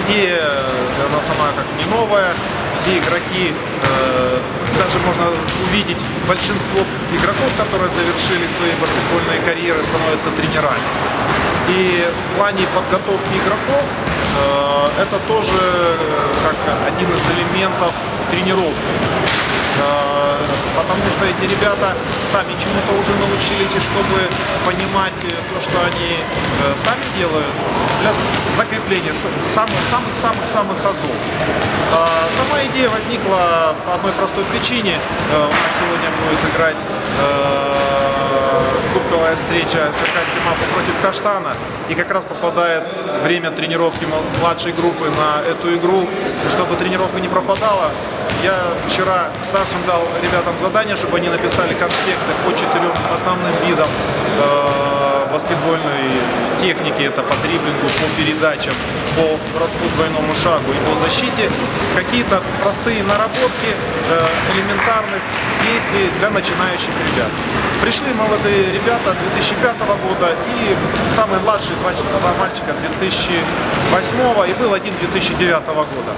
идея, она сама как не новая. Все игроки, э, даже можно увидеть большинство игроков, которые завершили свои баскетбольные карьеры, становятся тренерами. И в плане подготовки игроков э, это тоже э, как один из элементов тренировки. Э, Потому что эти ребята сами чему-то уже научились, и чтобы понимать э, то, что они э, сами делают, для закрепления самых-самых-самых азов. Э, Сама идея возникла по одной простой причине. У нас сегодня будет играть кубковая встреча Черкасской Мафы против Каштана. И как раз попадает время тренировки младшей группы на эту игру. Чтобы тренировка не пропадала, я вчера старшим дал ребятам задание, чтобы они написали конспекты по четырем основным видам э, баскетбольной техники. Это по дриблингу, по передачам, по броску с двойному шагу и по защите. Какие-то простые наработки э, элементарных действий для начинающих ребят. Пришли молодые ребята 2005 года и самый младший два, два мальчика 2008 и был один 2009 года.